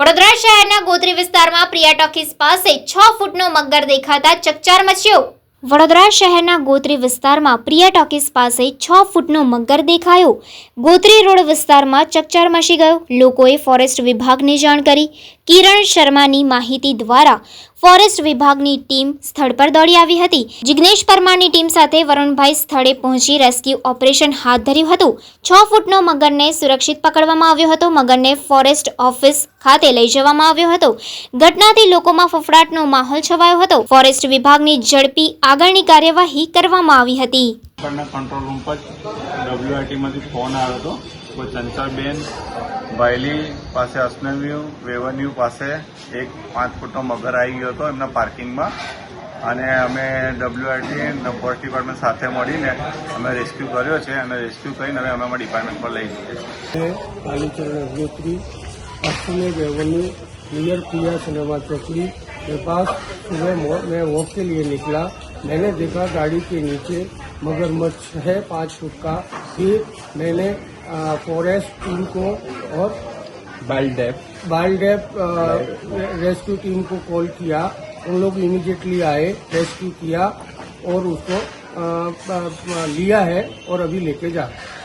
વડોદરા શહેરના ગોત્રી વિસ્તારમાં પ્રિયા ટોકીઝ પાસે છ ફૂટનો મગર દેખાતા ચકચાર મચ્યો. વડોદરા શહેરના ગોત્રી વિસ્તારમાં પ્રિયા ટોકીઝ પાસે છ ફૂટનો મગર દેખાયો. ગોત્રી રોડ વિસ્તારમાં ચકચાર મચી ગયો. લોકોએ ફોરેસ્ટ વિભાગને જાણ કરી. કિરણ શર્માની માહિતી દ્વારા ફોરેસ્ટ વિભાગની ટીમ સ્થળ પર દોડી આવી હતી. જિગ્નેશ પરમારની ટીમ સાથે વરુણભાઈ સ્થળે પહોંચી રેસ્ક્યુ ઓપરેશન હાથ ધર્યું હતું. છ ફૂટનો મગરને સુરક્ષિત પકડવામાં આવ્યો હતો. મગરને ફોરેસ્ટ ઓફિસ ખાતે લઈ જવામાં આવ્યો હતો. ઘટનાથી લોકોમાં ફફડાટનો માહોલ છવાયો હતો. ફોરેસ્ટ વિભાગની ઝડપી આગળની કાર્યવાહી કરવામાં આવી હતી. કંટ્રોલ રૂમ પર ડબ્લ્યુઆરટીમાંથી ફોન આવ્યો હતો. કોઈ ચંચળબેન બાયલી પાસે અસનવ્યુ વેવન્યુ પાસે એક પાંચ ફૂટનો મગર આવી ગયો હતો એમના પાર્કિંગમાં અને અમે ડબ્લ્યુઆઈટી ફોરેસ્ટ ડિપાર્ટમેન્ટ સાથે મળીને અમે રેસ્ક્યુ કર્યો છે અને રેસ્ક્યુ કરીને હવે અમે અમારા ડિપાર્ટમેન્ટ પર લઈ જઈએ છીએ है Kalicharan Agnihotri अष्टमेव Avenue near Priya cinema चौकड़ी के पास सुबह मो- मैं वॉक के लिए निकला मैंने देखा गाड़ी के नीचे मगरमच्छ है पाँच फुट का फिर मैंने अ, फॉरेस्ट टीम को और वाइल्ड डेप रेस्क्यू टीम को कॉल किया। उन लोग इमीडिएटली आए रेस्क्यू किया और उसको आ, आ, लिया है और अभी लेके जा रहे हैं।